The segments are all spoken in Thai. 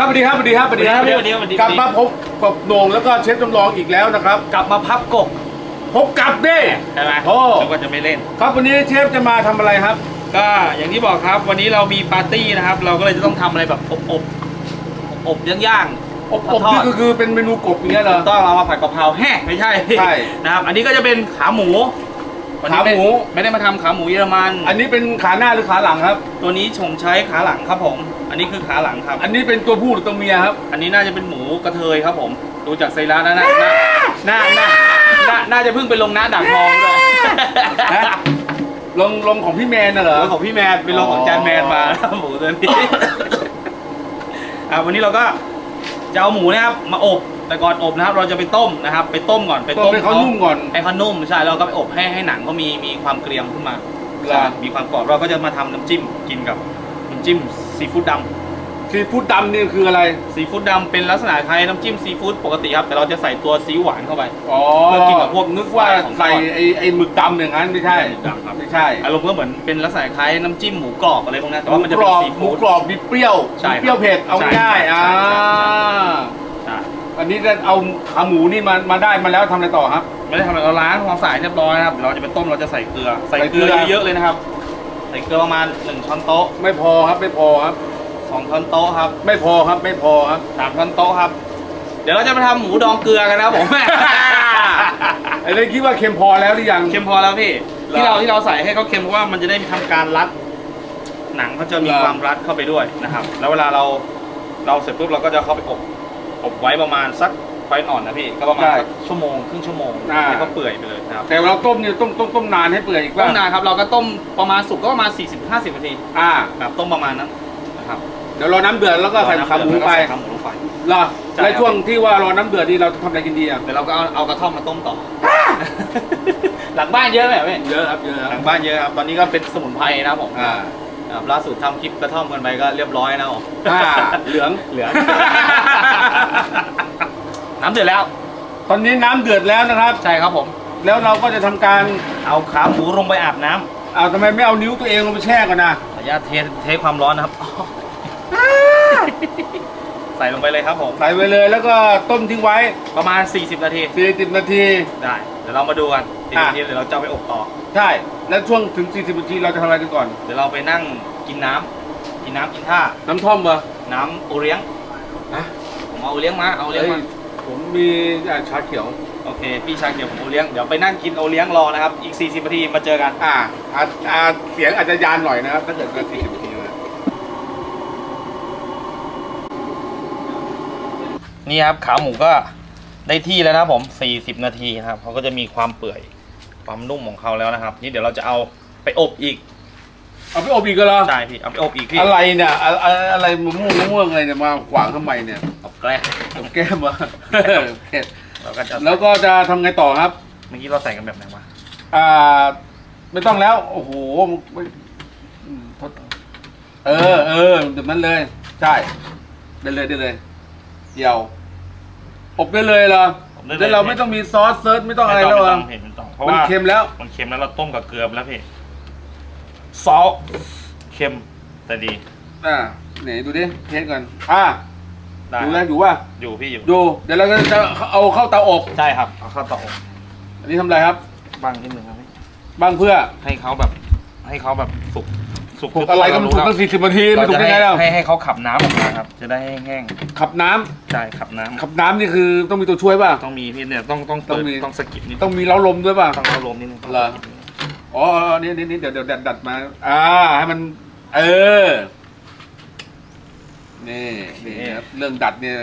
ครับสวัสดีครับสวัสดีครับสวัสดีครับสวัสดีครับสวัสดีกลับมาพบกับโหน่งแล้วก็เชฟจำลองอีกแล้วนะครับกลับมาพับกบพบกับเด้ ใช่ไหมโอ้นึกว่าจะไม่เล่น ครับวันนี้เชฟจะมาทำอะไรครับ ก็อย่างที่บอกครับ วันนี้เรามีปาร์ตี้นะครับ เราก็เลยจะต้องทำอะไรแบบอบอบอบๆย่างๆอบทออบดนี่ก็คือเป็นเมนูกบอย่างเงี้ยเหรอต้องเอามาผัดกะเพราแห้ไม่ใช่ใช่ นะครับ อันนี้ก็จะเป็นขาหมู วันนี้ขาหมูไม่ได้มาทำขาหมูเยอรมัน อันนี้เป็นขาหน้าหรือขาหลังครับ ตัวนี้ชงใช้ขาหลังครับผม อันนี้คือขาหลังครับ อันนี้เป็นตัวผู้หรือตัวเมียครับ อันนี้น่าจะเป็นหมูกระเทยครับผม ดูจากไซรัสแล้วนะน่าน่าน่าน่าน่าจะเพิ่งไปลงน้าด่างทองเลยฮะ ลงลงของพี่แมนน่ะเหรอลงของพี่แมนไปลงของจานแมนมาหมูตัวนี้ อะวันนี้เราก็จะเอาหมูนะครับมาอบ แต่ก่อนอบนะครับ เราจะไปต้มนะครับ ไปต้มก่อนไปต้ต้มมให้เขานุ่มก่อนให้เขานุ่มใช่แล้วเราก็ไปอบให้ให้หนังเขามีมีความเกรียมขึ้นมาเหรอมีความกรอบเราก็จะมาทำน้ำจิ้มกินกับน้ำจิ้มซีฟู้ดดำซีฟู้ดดำนี่คืออะไรซีฟู้ดดำเป็นลักษณะคล้ายน้ำจิ้มซีฟู้ดปกติครับแต่เราจะใส่ตัวซีอิ๊วหวานเข้าไป อ๋อเพื่อกินกับพวกนึกว่าของทอดใส่ไอ้ไอ้หมึกดำอย่างนั้นไม่ใช่หมึกดำครับ ไม่ใช่อารมณ์ก็เหมือนเป็นลักษณะคล้ายน้ำจิ้มหมูกรอบอะไรพวกนั้นแต่ว่ามันจะหเป็นกรอบซีหมูฟู้ด กรอบมีเปรี้ยวใช่มีเปรี้ยวเผ็ดเอาใช่ง่ายๆใช่อ่า ใช่ อันนี้จะเอาขาหมูนี่มามาได้มาแล้วทำอะไรต่อครับ ไม่ได้ทำอะไรเราล้างความสะอาดเรียบร้อยนะครับเดี๋ยวเราจะไปต้มเราจะใส่เกลือ ใส่เกลือใส่เกลือ เยอะๆเลยนะครับ ใส่เกลือประมาณ1ช้อนโต๊ะไม่พอครับไม่พอครับ2ช้อนโต๊ะครับไม่พอครับไม่พอครับ3ช้อนโต๊ะครับ เดี๋ยวเราจะมาทำหมูดองเกลือกันนะครับผม ไอ้เรื่องคิดว่าเค็มพอแล้วหรือยัง เค็มพอแล้วพี่เหรอที่เราที่เราใส่ให้เขาเค็มเพราะว่ามันจะได้ทำการรัด หนังเขาจะมีเหรอ ความรัดเข้าไปด้วยนะครับ แล้วเวลาเราเราเสร็จปุ๊บเราก็จะเข้าไปอบ อบไว้ประมาณสักไฟอ่อนนะพี่ก็ประมาณสักชั่วโมงครึ่งชั่วโมงให้เขาเปื่อยไปเลยนะครับแต่เราต้มเนี่ยต้มต้มต้มนานให้เปื่อยอีกต้ว่ามนานครับเราก็ต้มประมาณสุกก็ประมาณ 40-50นาทีอ่า ครับต้มประมาณนั้นนะครับเดี๋ยวรอน้ำเดือดแล้วก็ใส่ขาหมูไปแล้วก็ใส่ขาหมูลงไป เหรอใช่ในครับช่วงที่ว่ารอน้ำเดือดนี่เราจะทำอะไรกินดีอะเดี๋ยวเราก็เอาเอากระท่อมมาต้มต่อ หลังบ้านเยอะไหมพี่เยอะครับเยอะคหรัลับงบ้านเยอะครับตอนนี้ก็เป็นสมุนไพรนะครับผมอ่า ครับล่าสุดทำคลิปกระท่อมกันไปก็เรียบร้อยนะครับผมอ่าเหลือง เหลือง น้ำเดือดแล้ว ตอนนี้น้ำเดือดแล้วนะครับ ใช่ครับผม แล้วเราก็จะทำการเอาขาหมูลงไปอาบน้ำเอาทำไมไม่เอานิ้วตัวเองลงไปแช่ก่อนนะขออนุญาตเทเทความร้อนนะครับใส่ลงไปเลยครับผม ใส่ไปเลยแล้วก็ต้มทิ้งไว้ประมาณ 40 นาที 40นาที ได้ เดี๋ยวเรามาดูกัน40อะ นาทีเดี๋ยวเราจะเอาไปอบต่อ ใช่ แล้วช่วงถึง 40นาทีเราจะทำอะไรกันก่อน เดี๋ยวเราไปนั่งกินน้ำกินน้ำกินท่า น้ำท่อมเหรอน้ำโอเลี้ยงฮะผมเอาโอเลี้ยงมาเอาโอเลี้ยงเอ้มายผมมีอ่าชาเขียว โอเค พี่ชายเดี๋ยวผมโอเลี้ยง เดี๋ยวไปนั่งกินโอเลี้ยงรอนะครับ อีก 40นาทีมาเจอกัน อ่าอ่าอ่าเสียงอาจจะยานหน่อยนะครับถ้าเกิดเกิน40นาทีนะนี่ครับขาหมูก็ได้ที่แล้วนะครับผม 40 นาทีนะครับเขาก็จะมีความเปื่อย ความนุ่มของเขาแล้วนะครับ นี่เดี๋ยวเราจะเอาไปอบอีกเอาไปอบอีกก็เหรอใช่พี่เอาไปอบอีกพี่อะไรเนี่ยอะอะอะไรมะม่วงมะม่วงอะไรเนี่ยมาขวางทำไมเนี่ยอบแกล้มกับแก้มวะเผ็ดเราก็จะแล้วก็จะทำไงต่อครับ เมื่อกี้เราใส่กันแบบไหนวะอ่า ไม่ต้องแล้ว โอ้โหไม่อืมทดเออเออแบบนั้นเลย ใช่ ได้เลยได้เลยเดี่ยวอบได้เลยเหรออบได้เลย แล้วเราไม่ต้องมีซอสเซิร์ชไม่ต้องอะไรแล้วไม่เหรต้อองเห็นไม่ต้องเพราะมันว่าเค็มแล้วมันเค็มแล้วเราต้มกับเกลือไปแล้วพี่ซอสเค็มแต่ดีอ่าไหนดูดิเทสก่อนอ่าได้ดูแล้วอยู่ว่าอยู่พี่อยู่ดูเดี๋ยวเราจะเอาเข้าเตาอบใช่ครับ เอาเข้าเตาอบอันนี้ทำอะไรครับบ้างนิดนึงครับพี่บ้างเพื่อให้เขาแบบ ให้เขาแบบสุก สุกถูกอะไรก็มันถูกตั้งสี่สิบนาทีไม่เราถูกจะได้ให้ไงแล้วให้ให้เขาขับน้ำออกมาครับ จะได้แห้งขับน้ำๆใช่ขับน้ำขับน้ำนี่คือต้องมีตัวช่วยป่ะต้องมีพี่เนี่ยต้องต้องต้อเปิงดมี ต้องสะกิดนิดต้องมีเล้าลมด้วยป่ะ ต้องเอาลมนิดนึงเหรออ๋ออ๋อนี่นี่นี่เดี๋ยวเดี๋ยวดัดดัดมา อ่า ให้มัน เออ นี่นี่ครับเรื่องดัดเนี่ย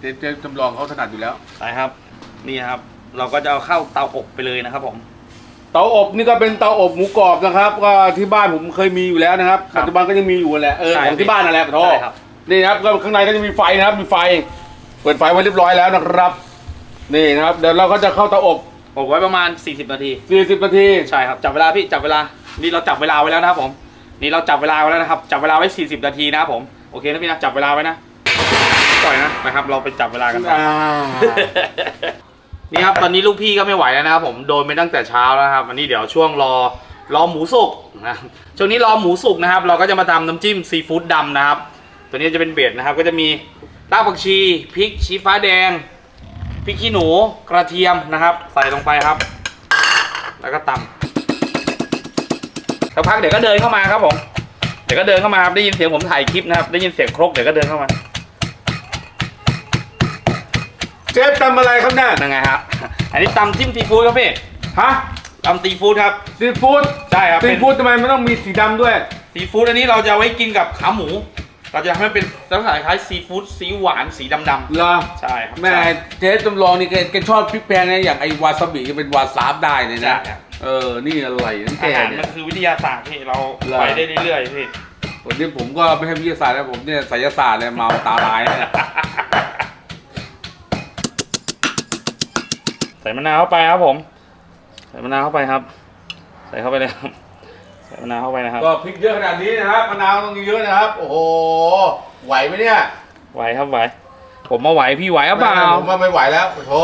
เจ๊เจ๊จำลองเขาถนัดอยู่แล้ว ใช่ครับ นี่ครับ เราก็จะเอาเข้าเตาอบไปเลยนะครับผม เตาอบนี่ก็เป็นเตาอบหมูกรอบนะครับ ก็ที่บ้านผมเคยมีอยู่แล้วนะครับครับปัจจุบันก็ยังมีอยู่แหละเออใช่ของที่บ้านนั่นแหละขอโทษใช่ครับ นี่ครับก็ข้างในก็จะมีไฟนะครับมีไฟ เปิดไฟไว้เรียบร้อยแล้วนะครับ นี่นะครับ เดี๋ยวเราก็จะเข้าเตาอบ อบไว้ประมาณ 40 นาที 40 นาทีใช่ครับ จับเวลาพี่จับเวลา นี่เราจับเวลาไว้แล้วนะครับผม นี่เราจับเวลาไว้แล้วนะครับ จับเวลาไว้ 40 นาทีนะครับผม โอเคนะพี่นะ จับเวลาไว้นะ ปล่อยนะนะครับ เราไปจับเวลากันต่อ อ่า นี่ครับตอนนี้ลูกพี่ก็ไม่ไหวแล้วนะครับผมโดนไปตั้งแต่เช้าแล้วครับวันนี้เดี๋ยวช่วงรอรอหมูสุกนะช่วงนี้รอหมูสุกนะครับ เราก็จะมาทำน้ำจิ้มซีฟู้ดดำนะครับ ตัวนี้จะเป็นเบสนะครับ ก็จะมีรากผักชีพริกชี้ฟ้าแดงพริกขี้หนูกระเทียมนะครับ ใส่ลงไปครับ แล้วก็ตำสักพักเดี๋ยวก็เดินเข้ามาครับผมเดี๋ยวก็เดินเข้ามาครับได้ยินเสียงผมถ่ายคลิปนะครับ ได้ยินเสียงครกเดี๋ยวก็เดินเข้ามา เช ฟทำอะไรครับเนี่ยยังไงครับ อันนี้ตำจิ้มซีฟู้ดครับพี่ฮะตำซีฟู้ดครับ ซีฟู้ดใช่ครับซีเป็นฟู้ดทำไมมันต้องมีสีดำด้วย ซีฟู้ดอันนี้เราจะเอาไว้กินกับขาหมู เราจะทำให้เป็นลักษณะคล้ายซีฟู้ดสีหวานสีดำเหรอๆใช่ครับ แม่เชฟจำลองนี่แกแกชอบพริกแพงนะอย่างไอ้วาซาบิจะเป็นวาซาบได้เลยใช่นะเออ นี่อะไรนั่นแกอาหารเนี่มัย นคือวิทยาศาสตร์ที่เราเหรอ ไปได้เรื่อยๆพี่ วันนี้ผมก็ไม่ให้วิทยาศาสตร์นะผมเนี่ยไสยศาสตร์เลยเมาตาลายเนี่ย ใส่มะนาวเข้าไปครับผม ใส่มะนาวเข้าไปครับ ใส่เข้าไปเลยครับใส่มะนาวเข้าไปนะครับ ก็พริกเยอะขนาดนี้นะครับมะนาวต้องเยอะนะครับ โอ้โหไหวไหมเนี่ยไหวครับไหว ผมมาไหวพี่ไหวหรือเปล่า ผมว่าไม่ไหวแล้วโอ้โห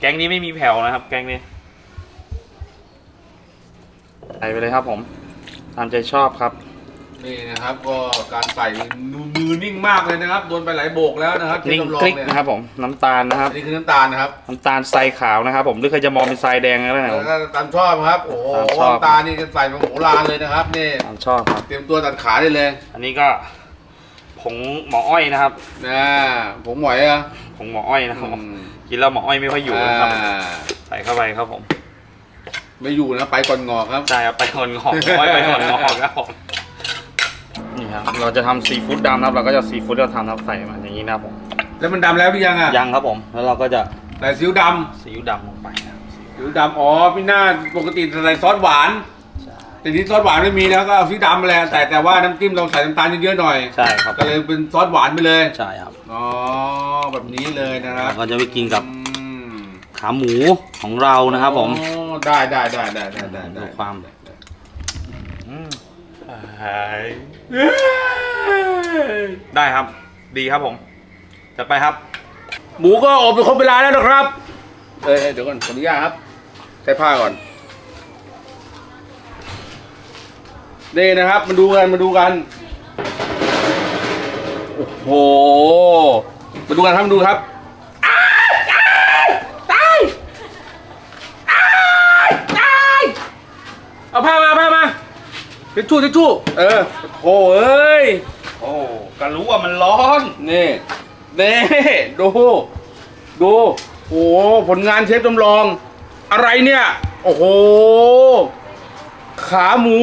แกงนี้ไม่มีแผ่วนะครับ แกงนี้ ใส่ไปเลยครับผม ตามใจชอบครับ นี่นะครับก็การใส่มือนิ่งมากเลยนะครับโดนไปหลายโบกแล้วนะครับนิ่งเชฟจำลอกลิกเนี่ยนะครับผมน้ำตาลนะครับอันนี้คือน้ำตาลนะครับน้ำตาลทรายขาวนะครับผมหรือใครจะมองเป็นทรายแดงก็ได้นะผแล้วมก็ตามชอบครับโอ้โหตามชอบน้ำตาลนี่จะใส่มาโหรานเลยนะครับนี่ตามชอบครับเตรียมตัวตัดขาได้เลย อันนี้ก็ผงหมออ้อยนะครับนะผมไหวอะผงหมออ้อยนะครับอืมกินแล้วหมออ้อยไม่ค่อยอยู่นะครับอ่าใส่เข้าไปครับผม ไม่อยู่นะไปก่อนงอกครับใช่ครับไปหอนงอกอ้อยไปหอนงอกครับผม นี่ครับเราจะทำซีฟู้ดดำนะครับเราก็จะซีฟู้ดเราทำนะครับใส่มาอย่างนี้นะครับผมแล้วมันดำแล้วหรือยังอะยังครับผมแล้วเราก็จะใส่ซีอิ๊วดซีอิ๊วดำลงไปนะครับำซีอิ๊วดำอ๋อพี่หน้าปกติใส่ซอสหวาน ใช่แต่นี้ซอสหวานไม่มีนะก็เอาซีอิ๊วดำมาแหละแต่แต่ว่าน้ำจิ้มเราใส่น้ำตาลเยอะๆหน่อยใช่ครับก็เลยเป็นซอสหวานไปเลยใช่ครับอ๋อแบบนี้เลยนะครับเราก็จะไปกินกับอืมขาหมูของเรานะครับผม อ๋อได้ได้ได้ได้ได้ได้ได้ดูความอืม ได้ครับ ดีครับผมจัดไปครับ หมูก็อบไปครบเวลาแล้วนะครับเอ้ยเดี๋ยวก่อนขออนุญาตครับใช้ผ้าก่อนนี่นะครับมาดูกันมาดูกันโอ้โหมาดูกันครับมาดูครับอ้ายตายตายอ้ายตายเอาผ้ามาผ้ามา ทิชชู่ทิชชู่เออ โอ้เอ้ย โอ้ก็รู้ว่ามันร้อน นี่นี่ดู ดู โอ้โหผลงานเชฟจำลอง อะไรเนี่ย โอ้โห ขาหมู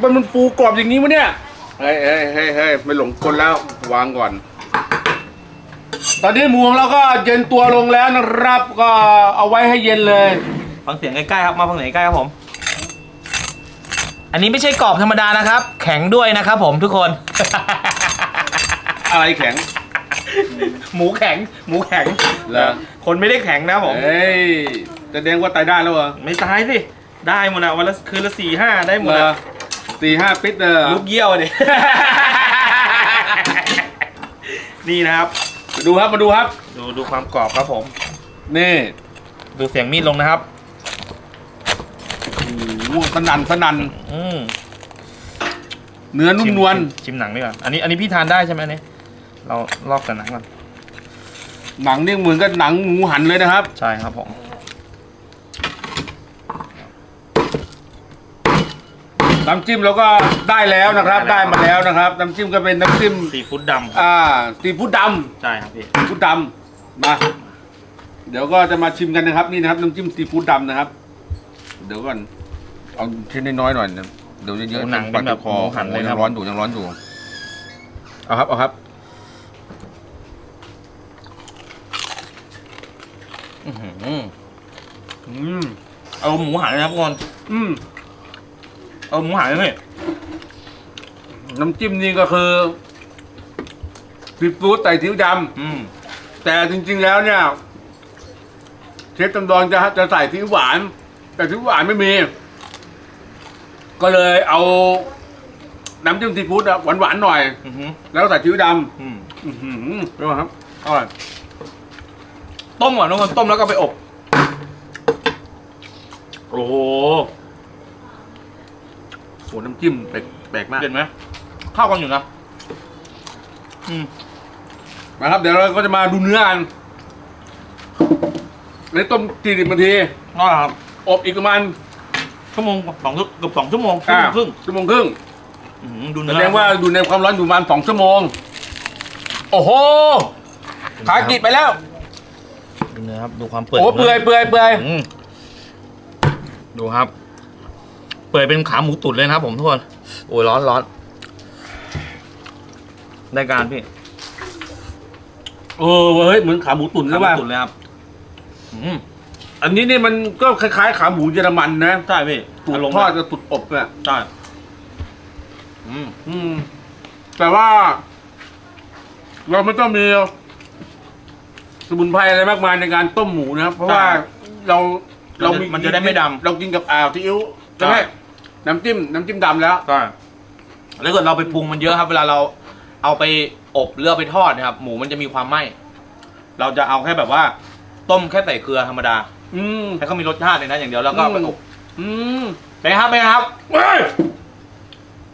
มันมันฟูกรอบอย่างนี้วะเนี่ย เฮ้ยเฮ้ยเฮ้ยเฮ้ยไม่หลงกลแล้ววางก่อน ตอนนี้หมูของเราก็เย็นตัวลงแล้วนะครับ ก็เอาไว้ให้เย็นเลย ฟังเสียงใกล้ๆครับ มาฟังเสียงใกล้ๆครับผม อันนี้ไม่ใช่กรอบธรรมดานะครับ แข็งด้วยนะครับผมทุกคน อะไรแข็งหมูแข็ง หมูแข็ง เหรอคนไม่ได้แข็งนะครับผมเฮ้ยจะแสดงว่าตายได้แล้วเหรอไม่ตายสิ ได้หมดอะวันละคืนละสี่ห้าได้หมดเหรออะสี่ห้าปิดเนอลูกเยี่ยวดินี่นะครับ มาดูครับมาดูครับ ดูดูความกรอบครับผม นี่ ดูเสียงมีดลงนะครับโอ้ โหสนั่นสนั่นอืมเนื้อนุ่มชินวลชิมชิมหนังดีกว่าอันนี้อันนี้พี่ทานได้ใช่ไหมเนี่ยเราลอกแต่หนังก่อนหนังนี่เหมือนกับหนังหมูหันเลยนะครับ ใช่ครับผมน้ำจิ้มเราก็ได้แล้วนะครับ ได้มาแล้วนะครับน้ำจิ้มก็เป็นน้ำจิ้มซีฟู้ดดำครับอ่าซีฟู้ดดใช่ครับพี่ำซีฟู้ดดำมาเดี๋ยวก็จะมาชิมกันนะครับ นี่นะครับน้ำจิ้มซีฟู้ดดำนะครับ เดี๋ยวก่อน เอาชิ้นน้อยๆหน่อยนะเดี๋ยวเยอะหมูๆหนังปากเป็นแบบคอหมูหันเลยโอ้คยัรับงร้อนอยู่ยังร้อนอยู่ เอาครับเอาครับ อื้อหืออืมเอาหมูหันเลยนะครับทุกคนอืมเอาหมูหันเลยพี่น้ำจิ้มนี่ก็คือซีฟู้ดใส่ซีอิ๊วดอืมำแต่จริง ๆ แล้วเนี่ย เชฟจำลองจะจะใส่ซีอิ๊วหวาน แต่ซีอิ๊วหวานไม่มี ก็เลยเอาน้ำจิ้มซีฟู้ดหวานหวานๆหน่อย อือหือแล้วใส่ซีอิ๊วดอืมำอื้อหือเป็นไงครับอร่อยต้มก่อนทุกคนต้มแล้วก็ไปอบ โอ้โหโหน้ำจิ้มแปลกแปลกมากเด็ดไหมเข้ากันอยู่นะอืมนะครับ เดี๋ยวเราก็จะมาดูเนื้อกันในต้มสี่สิบนาทีก็ครับอบอีกประมาณ ชั่วโมงสองเกือบสองชั่วโมงชั่วอ่าโมงครึ่งชั่วโมงครึ่งอืมดูแสเนื้อดงว่าอยู่ในความร้อนอยู่ประมาณสองชั่วโมง โอ้โห ขากิดไปแล้ว ดูเนื้อครับดูความเปื่อยโอ้เปื่อยเปื่อยเปื่อยอืมดูครับ เปื่อยเป็นขาหมูตุ๋นเลยนะครับผมทุกคนโอ้ยร้อนร้อนได้การพี่เออเว้ยเหมือนขาหมูตุ๋นขาใช่หมูป่ะตุ๋นเลยครับอืม อันนี้เนี่ยมันก็คล้ายๆ ขาหมูเยอรมันนะใช่พี่ตุ๋นอารมณ์ทอดกับตุ๋นอบเนี่ยใช่อืมอืม แต่ว่า เราไม่ต้องมีสมุนไพรอะไรมากมายในการต้มหมูนะครับ เพราะว่าเราเรามีมันจะได้ไม่ดำเรากินกับอ่าวที่อิ๊วใช่ไหมใช่น้ำจิ้มน้ำจิ้มดำแล้วใช่แล้วเกิดเราไปปรุงมันเยอะครับ เวลาเราเอาไปอบหรือเอาไปทอดนะครับ หมูมันจะมีความไหม้เราจะเอาแค่แบบว่า ต้มแค่ใส่เกลือธรรมดา อืมให้เขามีรสชาติเลยนะอย่างเดียวแล้วก็เอาไปอบอืมเป็นไงครับเป็นไงครับ เฮ้ย